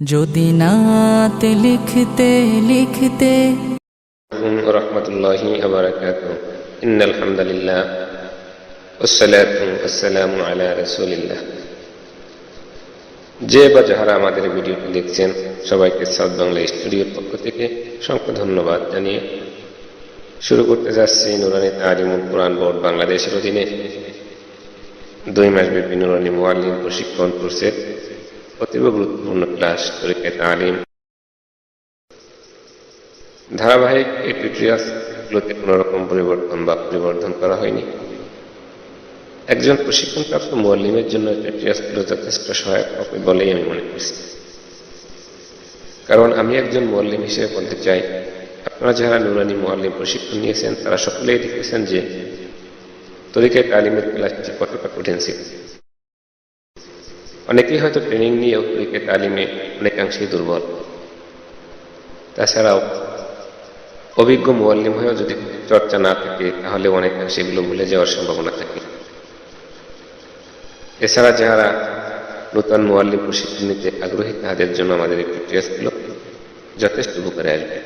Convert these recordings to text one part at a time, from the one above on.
যদি নাত লিখতে লিখতে عليكم ورحمة الله وبركاته إن الحمد لله والصلاة والسلام على رسول الله যে বা যাহারা আমাদের ভিডিওটি দেখছেন সবাইকে সাউথ বাংলা স্টুডিওর পক্ষ থেকে অসংখ্য ধন্যবাদ জানিয়ে শুরু করতে যাচ্ছি নুরানি তালিমুল কোরআন বোর্ড বাংলাদেশের অধীনে দুই মাস ব্যাপী নুরানি মোয়াল্লিম প্রশিক্ষণ কোর্সের অতীব গুরুত্বপূর্ণ ক্লাস তরিকায় তালিম। ধারাবাহিক এই টিউটোরিয়ালগুলোতে কোনো রকম পরিবর্তন বা পরিবর্ধন করা হয়নি। একজন প্রশিক্ষণপ্রাপ্ত মোয়াল্লিমের জন্য টিউটোরিয়ালগুলো যথেষ্ট সহায়ক হবে বলেই আমি মনে করছি। কারণ আমি একজন মোয়াল্লিম হিসেবে বলতে চাই, আপনারা যারা নুরানি মোয়াল্লিম প্রশিক্ষণ নিয়েছেন, তারা সকলেই দেখেছেন যে তরিকায় তালিমের ক্লাসটি কতটা কঠিন ছিল। অনেকেই হয়তো ট্রেনিং নিয়েও তরিকায় তালিমে অনেকাংশেই দুর্বল। তাছাড়াও অভিজ্ঞ মোয়াল্লিম হয়েও যদি চর্চা না থাকে, তাহলে অনেকাংশে এগুলো ভুলে যাওয়ার সম্ভাবনা থাকে। এছাড়া যারা নতুন মোয়াল্লিম প্রশিক্ষণ নিতে আগ্রহী তাদের জন্য আমাদের এই টিউটোরিয়ালগুলো যথেষ্ট উপকারে আসবে।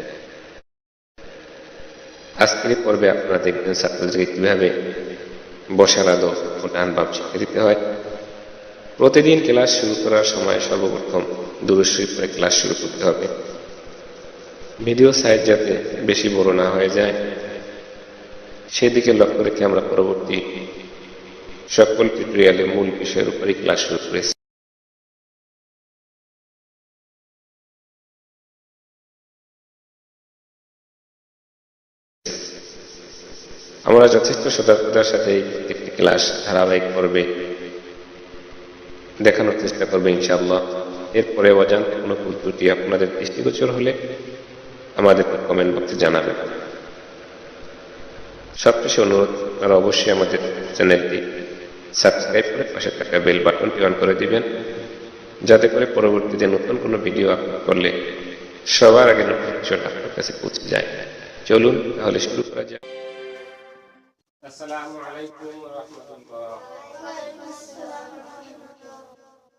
আজকের পর্বে আপনারা দেখবেন ছাত্রদেরকে কীভাবে বসার আলো ডান বাম শিখে দিতে হয়। প্রতিদিন ক্লাস শুরু করার সময় সর্বপ্রথম দূরস্বরী করে ক্লাস শুরু করতে হবে। ভিডিও সাইজ যাতে বেশি বড় না হয়ে যায়, সেদিকে লক্ষ্য রেখে আমরা পরবর্তী সকল টিউটোরিয়ালে মূল বিষয়ের উপরই ক্লাস শুরু করেছি। আমরা যথেষ্ট সতর্কতার সাথে এই প্রত্যেকটি ক্লাস ধারাবাহিক পর্বে দেখানোর চেষ্টা করবে ইনশাআল্লাহ। এরপরে অজান্তে কোনো ভুল ত্রুটি আপনাদের দৃষ্টিগোচর হলে আমাদের কমেন্ট বক্সে জানাবেন। সবশেষে অনুরোধ, আপনারা অবশ্যই আমাদের চ্যানেলটি সাবস্ক্রাইব করে পাশে থাকা বেল বাটনটি অন করে দিবেন, যাতে করে পরবর্তীতে নতুন কোনো ভিডিও আপলোড করলে সবার আগে নোটিফিকেশন আপনার কাছে পৌঁছে যায়। চলুন, তাহলে শুরু করা যাক। আসসালামু আলাইকুম রহমতুল্লাহ।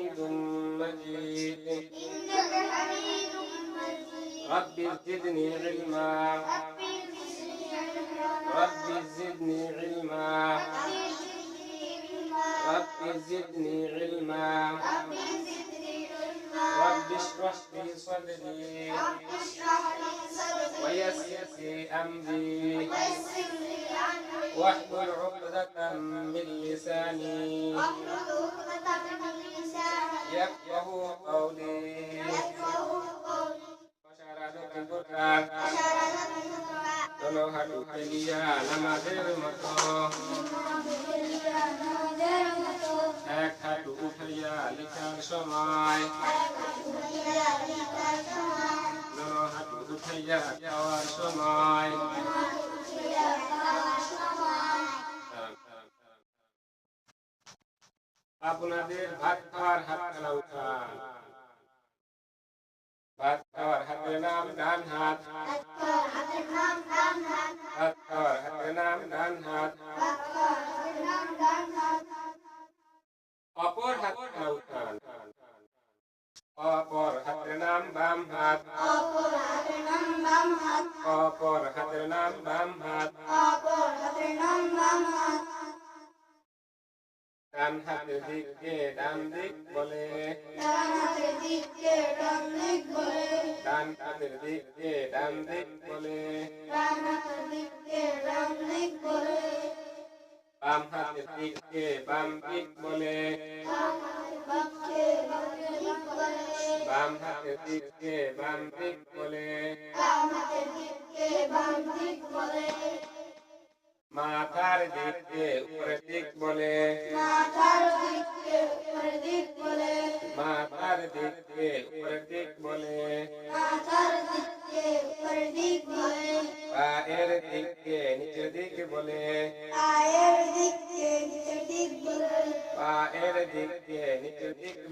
حميد مجيد رب زدني علما رب زدني علما رب زدني علما رب اشرح لي صدري ويسر لي أمري واحلل عقدة من لساني يفقه قولي وشرادة القرآن ولو هدو كليا لما دير مكو এক হাঁটু উঠাইয়া লিখার সময় দোনো হাঁটু উঠাইয়া যাওয়ার সময় আপনাদের ভাত খাওয়ার হাত খেলা উঠান। ভাত খাওয়ার হাতের নাম ডান হাত। ভাত ডান হাতের দিকে ডান দিক বলে। ডান হাতের দিকে ডান দিক বলে। ডান হাতের দিকে ডান দিক বলে। ডান হাতের দিকে ডান দিক বলে। বাম হাতের দিকে বাম দিক বলে। বাম হাতের দিকে বাম দিক বলে। বাম হাতের দিকে বাম দিক বলে। মাথার দিককে উপরের দিক বলে। মাথার দিককে উপরের দিক বলে। পায়ের দিককে নিচের দিক বলে। নিচের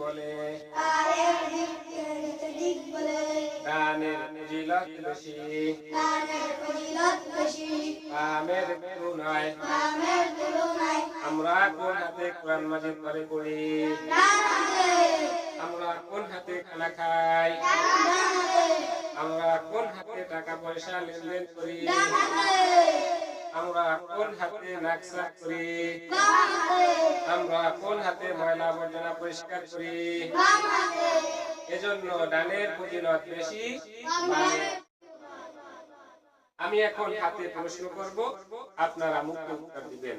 দিক বলে। ডানের ফজিলত বেশি। আমের তুলনায় আমরা কোন হাতে কোরআন মাজিদ পড়ে? পড়ি আমরা কোন হাতে খানা খাই? আমরা কোন হাতে টাকা পয়সা লেনদেন করি? আমরা কোন হাতে নাকসাক করি? আমরা কোন হাতে ময়লা আবর্জনা পরিষ্কার করি? এজন্য ডানের ফজিলত বেশি? আমি এখন হাতে প্রশ্ন করব, আপনারা মুক্ত উত্তর দিবেন।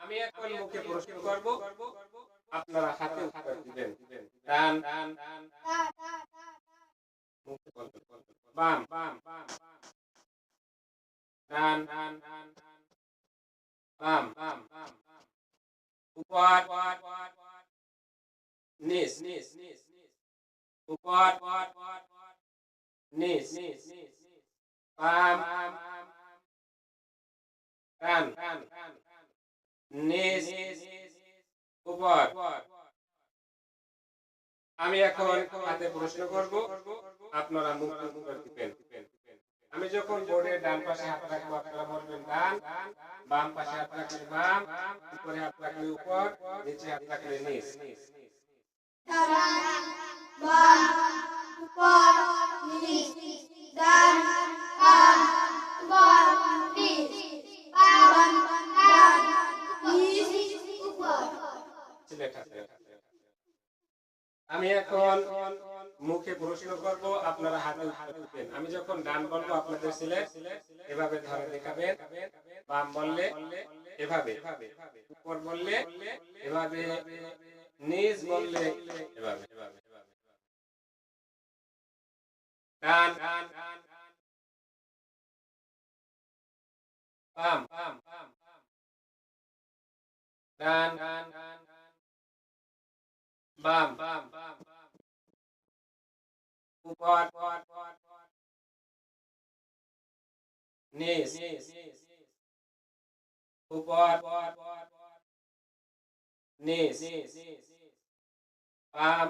আমি এখন মুখে প্রশ্ন করব আপনারা হাতে উত্তর দিবেন ডান ডান ডান মুখে বলবেন, বলবেন। বাম বাম বাম বাম। ডান ডান ডান ডান। বাম বাম বাম বাম। উপর উপর উপর নিচ বাম নিচ নিচ উপর আমি এখন হাতে প্রশ্ন করব, আপনারা মুখ উত্তর দিবেন আমি যখন বোর্ডের ডান পাশে হাত রাখব, আপনারা বলবেন ডান, বাম পাশে হাত রাখলে বাম, উপরে হাত রাখলে উপর, নিচে হাত রাখলে নিচ। সিলেক্ট আমি যখন ডান বলব আপনাদের সিলেক্ট এভাবে ধরে দেখাবেন, বাম বললে এভাবে, উপর বললে এভাবে, নিচ বললে এভাবে। ডান বাম ডান বাম, উপর নিচ নিচ নিচ বাম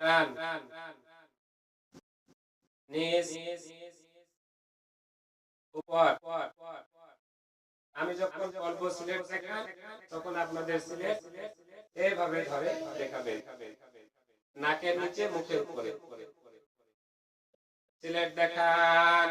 ডান নিচ উপর উপর উপর উপর আমি যখন বলব সিলেট দেখান তখন আপনাদের সিলেট এইভাবে ধরে দেখাবেন নাকের নিচে, মুখের উপরে। সিলেট দেখান।